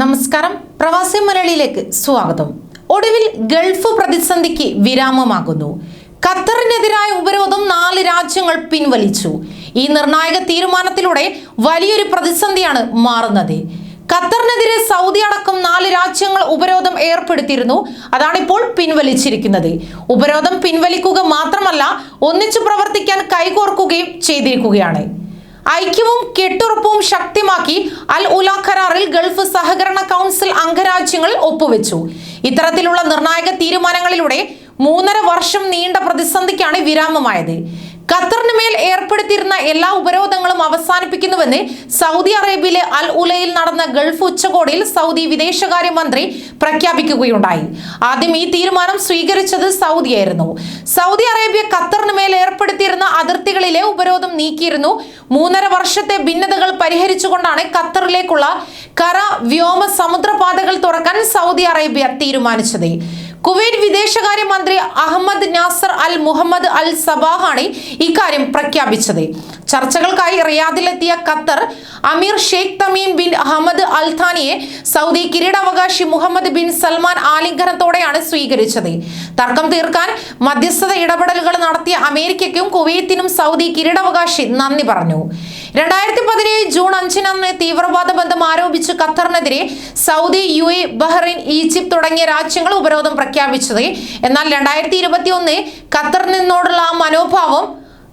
നമസ്കാരം. പ്രവാസി മലയാളിയിലേക്ക് സ്വാഗതം. ഒടുവിൽ ഗൾഫ് പ്രതിസന്ധിക്ക് വിരാമമാകുന്നു. ഖത്തറിനെതിരായ ഉപരോധം നാല് രാജ്യങ്ങൾ പിൻവലിച്ചു. ഈ നിർണായക തീരുമാനത്തിലൂടെ വലിയൊരു പ്രതിസന്ധിയാണ് മാറുന്നത്. ഖത്തറിനെതിരെ സൗദി അടക്കം നാല് രാജ്യങ്ങൾ ഉപരോധം ഏർപ്പെടുത്തിയിരുന്നു. അതാണിപ്പോൾ പിൻവലിച്ചിരിക്കുന്നത്. ഉപരോധം പിൻവലിക്കുക മാത്രമല്ല ഒന്നിച്ചു പ്രവർത്തിക്കാൻ കൈകോർക്കുകയും ചെയ്തിരിക്കുകയാണ്. ഐക്യവും കെട്ടുറപ്പും ശക്തമാക്കി അൽ ഉല കരാറിൽ ഗൾഫ് സഹകരണ കൗൺസിൽ അംഗരാജ്യങ്ങൾ ഒപ്പുവെച്ചു. ഇത്തരത്തിലുള്ള നിർണായക തീരുമാനങ്ങളിലൂടെ മൂന്നര വർഷം നീണ്ട പ്രതിസന്ധിക്കാണ് വിരാമമായത്. ഖത്തറിന് മേൽ ഏർപ്പെടുത്തിയിരുന്ന എല്ലാ ഉപരോധങ്ങളും അവസാനിപ്പിക്കുന്നുവെന്ന് സൗദി അറേബ്യയിലെ അൽ ഉലയിൽ നടന്ന ഗൾഫ് ഉച്ചകോടിയിൽ സൗദി വിദേശകാര്യമന്ത്രി പ്രഖ്യാപിക്കുകയുണ്ടായി. ആദ്യം ഈ തീരുമാനം സ്വീകരിച്ചത് സൗദിയായിരുന്നു. സൗദി അറേബ്യ ഖത്തറിന് മേൽ ഏർപ്പെടുത്തിയിരുന്ന അതിർത്തികളിലെ ഉപരോധം നീക്കിയിരുന്നു. മൂന്നര വർഷത്തെ ഭിന്നതകൾ പരിഹരിച്ചുകൊണ്ടാണ് ഖത്തറിലേക്കുള്ള കര വ്യോമ സമുദ്രപാതകൾ തുറക്കാൻ സൗദി അറേബ്യ തീരുമാനിച്ചത്. കുവൈറ്റ് വിദേശകാര്യമന്ത്രി അഹമ്മദ് നാസർ അൽ മുഹമ്മദ് അൽ സബാഹാണ് ഇക്കാര്യം പ്രഖ്യാപിച്ചത്. ചർച്ചകൾക്കായി റിയാദിലെത്തിയ ഖത്തർ അമീർ Sheikh Tamim bin Ahmad Al ഥാനിയെ Saudi കിരീടാവകാശി മുഹമ്മദ് ബിൻ സൽമാൻ ആലിംഗനത്തോടെയാണ് സ്വീകരിച്ചത്. തർക്കം തീർക്കാൻ മധ്യസ്ഥത ഇടപെടലുകൾ നടത്തിയ അമേരിക്കയ്ക്കും കുവൈത്തിനും സൗദി കിരീടാവകാശി നന്ദി പറഞ്ഞു. രണ്ടായിരത്തി പതിനേഴ് ജൂൺ അഞ്ചിനാണ് തീവ്രവാദ ബന്ധം ആരോപിച്ച് ഖത്തറിനെതിരെ Saudi U A Bahrain Egypt തുടങ്ങിയ രാജ്യങ്ങൾ ഉപരോധം പ്രഖ്യാപിച്ചത്. എന്നാൽ രണ്ടായിരത്തി ഇരുപത്തി ഒന്ന് ഖത്തറിൽ നിന്നോടുള്ള ആ മനോഭാവം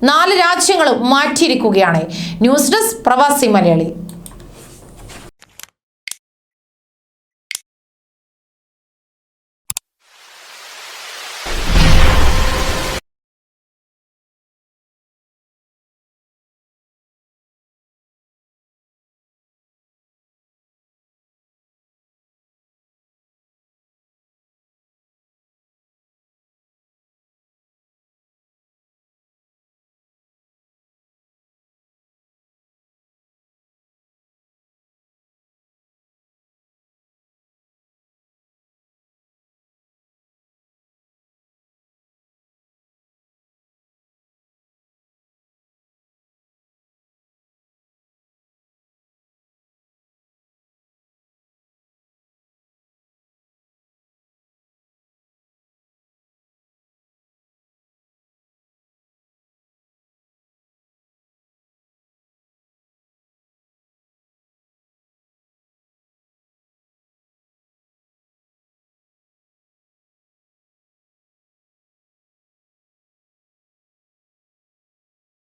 നാല് രാജ്യങ്ങളും മാറ്റിയിരിക്കുകയാണ്. ന്യൂസ് ഡെസ്ക് പ്രവാസി മലയാളി.